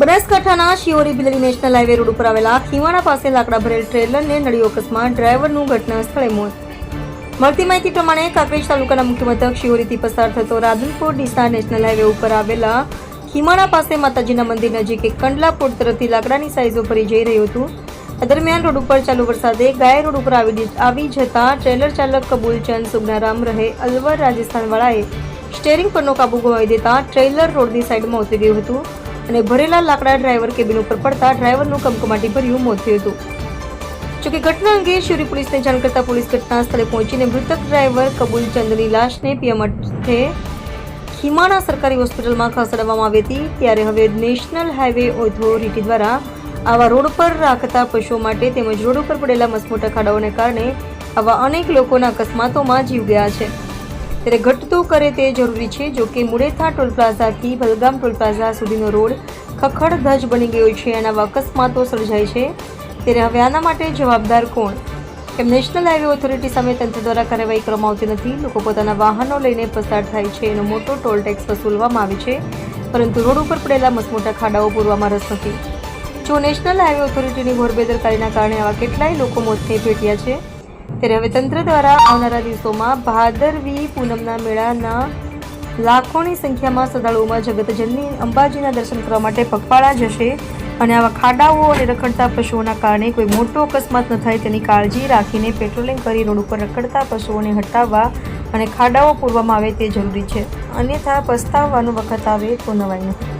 બનાસકાંઠાના શિયોરી બિલરી national highway road ઉપર આવેલા ખીવાણા પાસે લાકડા ભરેલ ટ્રેલરને નડ્યો અકસ્માત. ડ્રાઈવરનું ઘટના સ્થળે મોત. મળતી માહિતી પ્રમાણે કાંકરેજ તાલુકાના મુખ્ય મથક શિયોરીથી પસાર થતો રાધનપુર ડીસા નેશનલ હાઈવે ઉપર આવેલા ખીમાણા પાસે માતાજીના મંદિર નજીક એક કંડલાપોટ તરફથી લાકડાની સાઈઝો ભરી જઈ રહ્યું હતું. દરમિયાન રોડ ઉપર ચાલુ વરસાદે ગાય રોડ ઉપર આવી આવી જતા ટ્રેલર ચાલક કબૂલચંદ સુગનારામ રહે, અલવર રાજસ્થાનવાળાએ સ્ટેરિંગ પરનો કાબુ ગુમાવી દેતા ટ્રેલર રોડની સાઈડમાં ઉતરી ગયું હતું. અને ભરેલા લાકડા ડ્રાઈવર કેબિન ઉપર પડતા ડ્રાઈવરનું કમકમાટી ભર્યું મોત થયું હતું. જોકે ઘટના અંગે શિવરી પોલીસને જાણ કરતા પોલીસ ઘટના સ્થળે પહોંચીને મૃતક ડ્રાઈવર કબૂલ ચંદની લાશને પીએમ અર્થે ખીમાણા સરકારી હોસ્પિટલમાં ખસેડવામાં આવી હતી. ત્યારે હવે નેશનલ હાઈવે ઓથોરિટી દ્વારા આવા રોડ પર રાખતા પશુઓ માટે તેમજ રોડ ઉપર પડેલા મસમોટા ખાડાઓને કારણે આવા અનેક લોકોના અકસ્માતોમાં જીવ ગયા છે. ત્યારે ઘટતું કરે તે જરૂરી છે, જો કે મુડેથા ટોલ પ્લાઝાથી બલગામ ટોલ પ્લાઝા સુધીનો રોડ ખખડ ધજ બની ગયો છે અને આવા અકસ્માતો સર્જાય છે. ત્યારે હવે આના માટે જવાબદાર કોણ? કેમ નેશનલ હાઈવે ઓથોરિટી સામે તંત્ર દ્વારા કાર્યવાહી કરવામાં આવતી નથી. લોકો પોતાના વાહનો લઈને પસાર થાય છે, એનો મોટો ટોલ ટેક્સ વસૂલવામાં આવે છે, પરંતુ રોડ ઉપર પડેલા મસમોટા ખાડાઓ પૂરવામાં રસ નથી. જો નેશનલ હાઈવે ઓથોરિટીની ઘોર બેદરકારીના કારણે આવા કેટલાય લોકો મોતને ભેટ્યા છે ત્યારે હવે તંત્ર દ્વારા આવનારા દિવસોમાં ભાદરવી પૂનમના મેળાના લાખોની સંખ્યામાં શ્રદ્ધાળુઓમાં જગતજનની અંબાજીના દર્શન કરવા માટે પગપાળા જશે અને આવા ખાડાઓ અને રખડતા પશુઓના કારણે કોઈ મોટો અકસ્માત ન થાય તેની કાળજી રાખીને પેટ્રોલિંગ કરી રોડ ઉપર રખડતા પશુઓને હટાવવા અને ખાડાઓ પૂરવામાં આવે તે જરૂરી છે. અન્યથા પસ્તાવવાનો વખત આવે તો નવાઈ નથી